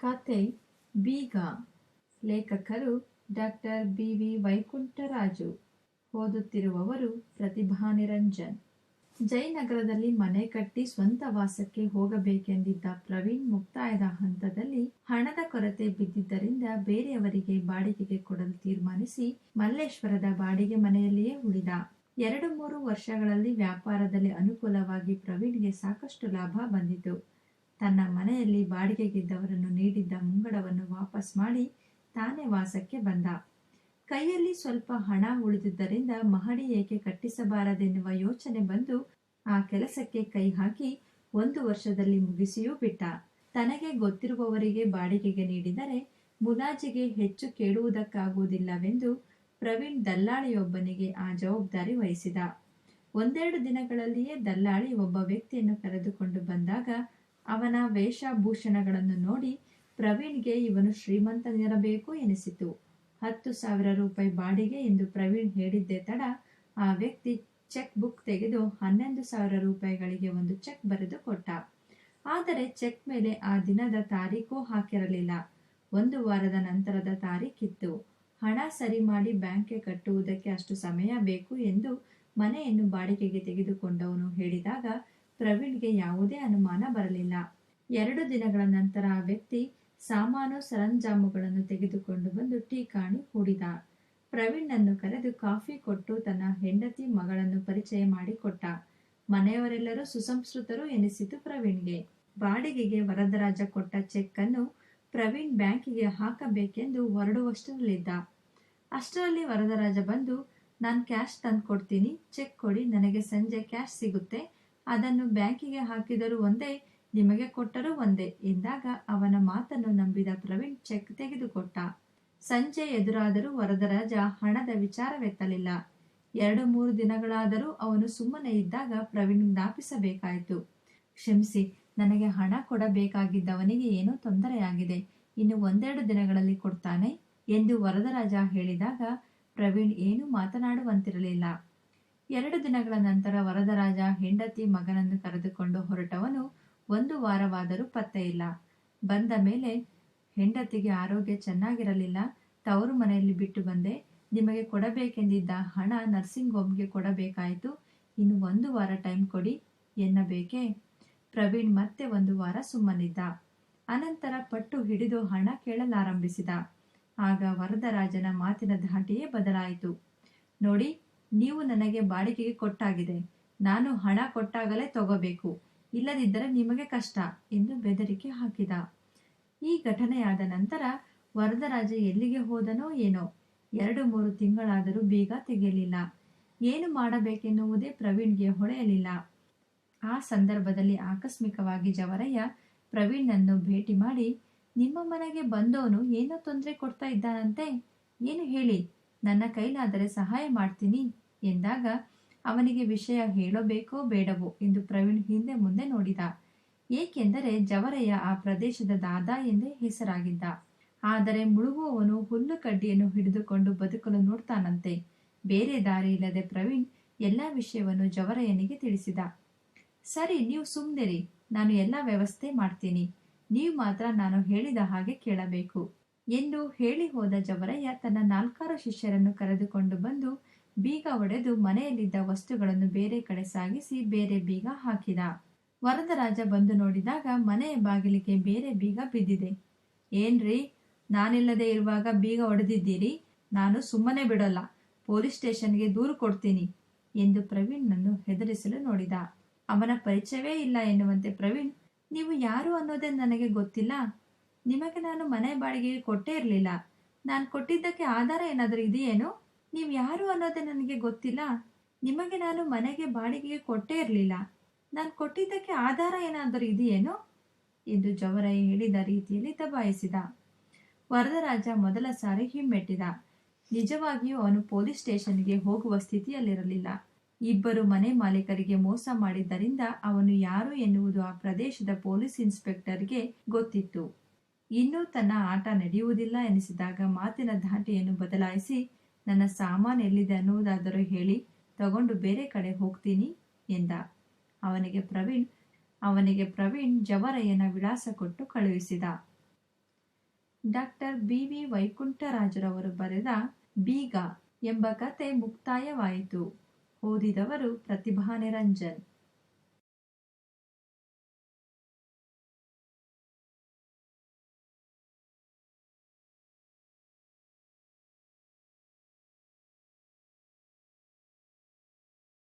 ಕತೆ ಬೀಗ ಲೇಖಕರು ಡಾಕ್ಟರ್ ಬಿ. ವಿ. ವೈಕುಂಠರಾಜು. ಓದುತ್ತಿರುವವರು ಪ್ರತಿಭಾ ನಿರಂಜನ್. ಜಯನಗರದಲ್ಲಿ ಮನೆ ಕಟ್ಟಿ ಸ್ವಂತ ವಾಸಕ್ಕೆ ಹೋಗಬೇಕೆಂದಿದ್ದ ಪ್ರವೀಣ್ ಮುಕ್ತಾಯದ ಹಂತದಲ್ಲಿ ಹಣದ ಕೊರತೆ ಬಿದ್ದಿದ್ದರಿಂದ ಬೇರೆಯವರಿಗೆ ಬಾಡಿಗೆಗೆ ಕೊಡಲು ತೀರ್ಮಾನಿಸಿ ಮಲ್ಲೇಶ್ವರದ ಬಾಡಿಗೆ ಮನೆಯಲ್ಲಿಯೇ ಉಳಿದ. ಎರಡು ಮೂರು ವರ್ಷಗಳಲ್ಲಿ ವ್ಯಾಪಾರದಲ್ಲಿ ಅನುಕೂಲವಾಗಿ ಪ್ರವೀಣ್ಗೆ ಸಾಕಷ್ಟು ಲಾಭ ಬಂದಿತು. ತನ್ನ ಮನೆಯಲ್ಲಿ ಬಾಡಿಗೆಗಿದ್ದವರನ್ನು ನೀಡಿದ್ದ ಮುಂಗಡವನ್ನು ವಾಪಸ್ ಮಾಡಿ ತಾನೇ ವಾಸಕ್ಕೆ ಬಂದ. ಕೈಯಲ್ಲಿ ಸ್ವಲ್ಪ ಹಣ ಉಳಿದಿದ್ದರಿಂದ ಮಹಡಿ ಏಕೆ ಕಟ್ಟಿಸಬಾರದೆನ್ನುವ ಯೋಚನೆ ಬಂದು ಆ ಕೆಲಸಕ್ಕೆ ಕೈ ಹಾಕಿ ಒಂದು ವರ್ಷದಲ್ಲಿ ಮುಗಿಸಿಯೂ ಬಿಟ್ಟ. ತನಗೆ ಗೊತ್ತಿರುವವರಿಗೆ ಬಾಡಿಗೆಗೆ ನೀಡಿದರೆ ಮುಲಾಜಿಗೆ ಹೆಚ್ಚು ಕೇಳುವುದಕ್ಕಾಗುವುದಿಲ್ಲವೆಂದು ಪ್ರವೀಣ್ ದಲ್ಲಾಳಿಯೊಬ್ಬನಿಗೆ ಆ ಜವಾಬ್ದಾರಿ ವಹಿಸಿದ. ಒಂದೆರಡು ದಿನಗಳಲ್ಲಿಯೇ ದಲ್ಲಾಳಿ ಒಬ್ಬ ವ್ಯಕ್ತಿಯನ್ನು ಕರೆದುಕೊಂಡು ಬಂದಾಗ ಅವನ ವೇಷಭೂಷಣಗಳನ್ನು ನೋಡಿ ಪ್ರವೀಣ್ಗೆ ಇವನು ಶ್ರೀಮಂತನಿರಬೇಕು ಎನಿಸಿತು. ಹತ್ತು ಸಾವಿರ ರೂಪಾಯಿ ಬಾಡಿಗೆ ಎಂದು ಪ್ರವೀಣ್ ಹೇಳಿದ್ದೇ ತಡ ಆ ವ್ಯಕ್ತಿ ಚೆಕ್ ಬುಕ್ ತೆಗೆದು ಹನ್ನೊಂದು ಸಾವಿರ ರೂಪಾಯಿಗಳಿಗೆ ಒಂದು ಚೆಕ್ ಬರೆದು ಕೊಟ್ಟ. ಆದರೆ ಚೆಕ್ ಮೇಲೆ ಆ ದಿನದ ತಾರೀಕು ಹಾಕಿರಲಿಲ್ಲ. ಒಂದು ವಾರದ ನಂತರದ ತಾರೀಕಿತ್ತು. ಹಣ ಸರಿ ಮಾಡಿ ಬ್ಯಾಂಕ್ಗೆ ಕಟ್ಟುವುದಕ್ಕೆ ಅಷ್ಟು ಸಮಯ ಬೇಕು ಎಂದು ಮನೆಯನ್ನು ಬಾಡಿಗೆಗೆ ತೆಗೆದುಕೊಂಡವನು ಹೇಳಿದಾಗ ಪ್ರವೀಣ್ಗೆ ಯಾವುದೇ ಅನುಮಾನ ಬರಲಿಲ್ಲ. ಎರಡು ದಿನಗಳ ನಂತರ ಆ ವ್ಯಕ್ತಿ ಸಾಮಾನು ಸರಂಜಾಮುಗಳನ್ನು ತೆಗೆದುಕೊಂಡು ಬಂದು ಟೀಕಾಣಿ ಹೂಡಿದ. ಪ್ರವೀಣ್ನನ್ನು ಕರೆದು ಕಾಫಿ ಕೊಟ್ಟು ತನ್ನ ಹೆಂಡತಿ ಮಗಳನ್ನು ಪರಿಚಯ ಮಾಡಿಕೊಟ್ಟ. ಮನೆಯವರೆಲ್ಲರೂ ಸುಸಂಸ್ಕೃತರು ಎನಿಸಿತು ಪ್ರವೀಣ್ಗೆ. ಬಾಡಿಗೆಗೆ ವರದರಾಜ ಕೊಟ್ಟ ಚೆಕ್ ಅನ್ನು ಪ್ರವೀಣ್ ಬ್ಯಾಂಕಿಗೆ ಹಾಕಬೇಕೆಂದು ಹೊರಡುವಷ್ಟರಲ್ಲಿದ್ದ. ಅಷ್ಟರಲ್ಲಿ ವರದರಾಜ ಬಂದು, ನಾನು ಕ್ಯಾಶ್ ತಂದು ಕೊಡ್ತೀನಿ ಚೆಕ್ ಕೊಡಿ, ನನಗೆ ಸಂಜೆ ಕ್ಯಾಶ್ ಸಿಗುತ್ತೆ ಅದನ್ನು ಬ್ಯಾಂಕಿಗೆ ಹಾಕಿದರೂ ಒಂದೇ, ನಿಮಗೆ ಕೊಟ್ಟರೂ ಒಂದೇ ಎಂದಾಗ ಅವನ ಮಾತನ್ನು ನಂಬಿದ ಪ್ರವೀಣ್ ಚೆಕ್ ತೆಗೆದುಕೊಟ್ಟ. ಸಂಜೆ ಎದುರಾದರೂ ವರದರಾಜ ಹಣದ ವಿಚಾರವೆತ್ತಲಿಲ್ಲ. ಎರಡು, ಮೂರು ದಿನಗಳಾದರೂ ಅವನು ಸುಮ್ಮನೆ ಇದ್ದಾಗ ಪ್ರವೀಣ್ ಜ್ಞಾಪಿಸಬೇಕಾಯಿತು. ಕ್ಷಮಿಸಿ, ನನಗೆ ಹಣ ಕೊಡಬೇಕಾಗಿದ್ದವನಿಗೆ ಏನೋ ತೊಂದರೆಯಾಗಿದೆ, ಇನ್ನು ಒಂದೆರಡು ದಿನಗಳಲ್ಲಿ ಕೊಡ್ತಾನೆ ಎಂದು ವರದರಾಜ ಹೇಳಿದಾಗ ಪ್ರವೀಣ್ ಏನೂ ಮಾತನಾಡುವಂತಿರಲಿಲ್ಲ. ಎರಡು ದಿನಗಳ ನಂತರ ವರದರಾಜ ಹೆಂಡತಿ ಮಗನನ್ನು ಕರೆದುಕೊಂಡು ಹೊರಟವನು ಒಂದು ವಾರವಾದರೂ ಪತ್ತೆ ಇಲ್ಲ ಬಂದ ಮೇಲೆ ಹೆಂಡತಿಗೆ ಆರೋಗ್ಯ ಚೆನ್ನಾಗಿರಲಿಲ್ಲ. ತವರು ಮನೆಯಲ್ಲಿ ಬಿಟ್ಟು ಬಂದೆ. ನಿಮಗೆ ಕೊಡಬೇಕೆಂದಿದ್ದ ಹಣ ನರ್ಸಿಂಗ್ ಹೋಮ್ಗೆ ಕೊಡಬೇಕಾಯಿತು. ಇನ್ನು ಒಂದು ವಾರ ಟೈಮ್ ಕೊಡಿ ಎನ್ನಬೇಕೆ? ಪ್ರವೀಣ್ ಮತ್ತೆ ಒಂದು ವಾರ ಸುಮ್ಮನಿದ್ದ. ಅನಂತರ ಪಟ್ಟು ಹಿಡಿದು ಹಣ ಕೇಳಲಾರಂಭಿಸಿದ. ಆಗ ವರದರಾಜನ ಮಾತಿನ ಧಾಟಿಯೇ ಬದಲಾಯಿತು. ನೋಡಿ ನೀವು ನನಗೆ ಬಾಡಿಗೆಗೆ ಕೊಟ್ಟಾಗಿದೆ. ನಾನು ಹಣ ಕೊಟ್ಟಾಗಲೇ ತಗೋಬೇಕು. ಇಲ್ಲದಿದ್ದರೆ ನಿಮಗೆ ಕಷ್ಟ ಎಂದು ಬೆದರಿಕೆ ಹಾಕಿದ. ಈ ಘಟನೆಯಾದ ನಂತರ ವರದರಾಜ ಎಲ್ಲಿಗೆ ಹೋದನೋ ಏನೋ. ಎರಡು ಮೂರು ತಿಂಗಳಾದರೂ ಬೀಗ ತೆಗೆಯಲಿಲ್ಲ. ಏನು ಮಾಡಬೇಕೆನ್ನುವುದೇ ಪ್ರವೀಣ್ಗೆ ಹೊಳೆಯಲಿಲ್ಲ. ಆ ಸಂದರ್ಭದಲ್ಲಿ ಆಕಸ್ಮಿಕವಾಗಿ ಜವರಯ್ಯ ಪ್ರವೀಣ್ನನ್ನು ಭೇಟಿ ಮಾಡಿ, ನಿಮ್ಮ ಮನೆಗೆ ಬಂದವನು ಏನೋ ತೊಂದರೆ ಕೊಡ್ತಾ ಇದ್ದಾನಂತೆ? ಏನು ಹೇಳಿ? ನನ್ನ ಕೈಲಾದರೆ ಸಹಾಯ ಮಾಡ್ತೀನಿ ಎಂದಾಗ ಅವನಿಗೆ ವಿಷಯ ಹೇಳಬೇಕೋ ಬೇಡವೋ ಎಂದು ಪ್ರವೀಣ್ ಹಿಂದೆ ಮುಂದೆ ನೋಡಿದ. ಏಕೆಂದರೆ ಜವರಯ್ಯ ಆ ಪ್ರದೇಶದ ದಾದಾ ಎಂದೇ ಹೆಸರಾಗಿದ್ದ. ಆದರೆ ಮುಳುಗುವವನು ಹುಲ್ಲು ಕಡ್ಡಿಯನ್ನು ಹಿಡಿದುಕೊಂಡು ಬದುಕಲು ನೋಡ್ತಾನಂತೆ. ಬೇರೆ ದಾರಿ ಇಲ್ಲದೆ ಪ್ರವೀಣ್ ಎಲ್ಲ ವಿಷಯವನ್ನು ಜವರಯ್ಯನಿಗೆ ತಿಳಿಸಿದ. ಸರಿ, ನೀವು ಸುಮ್ಮನಿರಿ ನಾನು ಎಲ್ಲ ವ್ಯವಸ್ಥೆ ಮಾಡ್ತೀನಿ. ನೀವು ಮಾತ್ರ ನಾನು ಹೇಳಿದ ಹಾಗೆ ಕೇಳಬೇಕು. ಎಂದು ಹೇಳಿ ಹೋದ ಜವರಯ್ಯ ತನ್ನ ನಾಲ್ಕಾರು ಶಿಷ್ಯರನ್ನು ಕರೆದುಕೊಂಡು ಬಂದು ಬೀಗ ಒಡೆದು ಮನೆಯಲ್ಲಿದ್ದ ವಸ್ತುಗಳನ್ನು ಬೇರೆ ಕಡೆ ಸಾಗಿಸಿ ಬೇರೆ ಬೀಗ ಹಾಕಿದ. ವರದರಾಜ ಬಂದು ನೋಡಿದಾಗ ಮನೆಯ ಬಾಗಿಲಿಗೆ ಬೇರೆ ಬೀಗ ಬಿದ್ದಿದೆ. ಏನ್ರಿ? ನಾನಿಲ್ಲದೆ ಇರುವಾಗ ಬೀಗ ಒಡೆದಿದ್ದೀರಿ? ನಾನು ಸುಮ್ಮನೆ ಬಿಡಲ್ಲ. ಪೊಲೀಸ್ ಸ್ಟೇಷನ್ಗೆ ದೂರು ಕೊಡ್ತೀನಿ ಎಂದು ಪ್ರವೀಣ್ನನ್ನು ಹೆದರಿಸಲು ನೋಡಿದ. ಅವನ ಪರಿಚಯವೇ ಇಲ್ಲ ಎನ್ನುವಂತೆ ಪ್ರವೀಣ್, ನೀವು ಯಾರು ಅನ್ನೋದೇ ನನಗೆ ಗೊತ್ತಿಲ್ಲ. ನಿಮಗೆ ನಾನು ಮನೆ ಬಾಡಿಗೆಗೆ ಕೊಟ್ಟೇ ಇರಲಿಲ್ಲ. ನಾನು ಕೊಟ್ಟಿದ್ದಕ್ಕೆ ಆಧಾರ ಏನಾದರೂ ಇದೆಯೇನು? ನೀವು ಯಾರು ಅನ್ನೋದೇ ನನಗೆ ಗೊತ್ತಿಲ್ಲ. ನಿಮಗೆ ನಾನು ಮನೆಗೆ ಬಾಡಿಗೆಗೆ ಕೊಟ್ಟೇ ಇರಲಿಲ್ಲ. ನಾನು ಕೊಟ್ಟಿದ್ದಕ್ಕೆ ಆಧಾರ ಏನಾದರೂ ಇದೆಯೇನು? ಎಂದು ಜವರೈ ಹೇಳಿದ ರೀತಿಯಲ್ಲಿ ದಬಾಯಿಸಿದ. ವರದರಾಜ ಮೊದಲ ಸಾರಿ ಹಿಮ್ಮೆಟ್ಟಿದ. ನಿಜವಾಗಿಯೂ ಅವನು ಪೊಲೀಸ್ ಸ್ಟೇಷನ್ಗೆ ಹೋಗುವ ಸ್ಥಿತಿಯಲ್ಲಿರಲಿಲ್ಲ. ಇಬ್ಬರು ಮನೆ ಮಾಲೀಕರಿಗೆ ಮೋಸ ಮಾಡಿದ್ದರಿಂದ ಅವನು ಯಾರು ಎನ್ನುವುದು ಆ ಪ್ರದೇಶದ ಪೊಲೀಸ್ ಇನ್ಸ್ಪೆಕ್ಟರ್ಗೆ ಗೊತ್ತಿತ್ತು. ಇನ್ನೂ ತನ್ನ ಆಟ ನಡೆಯುವುದಿಲ್ಲ ಎನಿಸಿದಾಗ ಮಾತಿನ ಧಾಟಿಯನ್ನು ಬದಲಾಯಿಸಿ, ನನ್ನ ಸಾಮಾನು ಎಲ್ಲಿದೆ ಅನ್ನುವುದಾದರೂ ಹೇಳಿ, ತಗೊಂಡು ಬೇರೆ ಕಡೆ ಹೋಗ್ತೀನಿ ಎಂದ. ಅವನಿಗೆ ಪ್ರವೀಣ್ ಅವನಿಗೆ ಪ್ರವೀಣ್ ಜವರಯ್ಯನ ವಿಳಾಸ ಕೊಟ್ಟು ಕಳುಹಿಸಿದ. ಡಾಕ್ಟರ್ ಬಿ ವಿ ವೈಕುಂಠರಾಜರವರು ಬರೆದ ಬೀಗ ಎಂಬ ಕತೆ ಮುಕ್ತಾಯವಾಯಿತು. ಓದಿದವರು ಪ್ರತಿಭಾ ನಿರಂಜನ್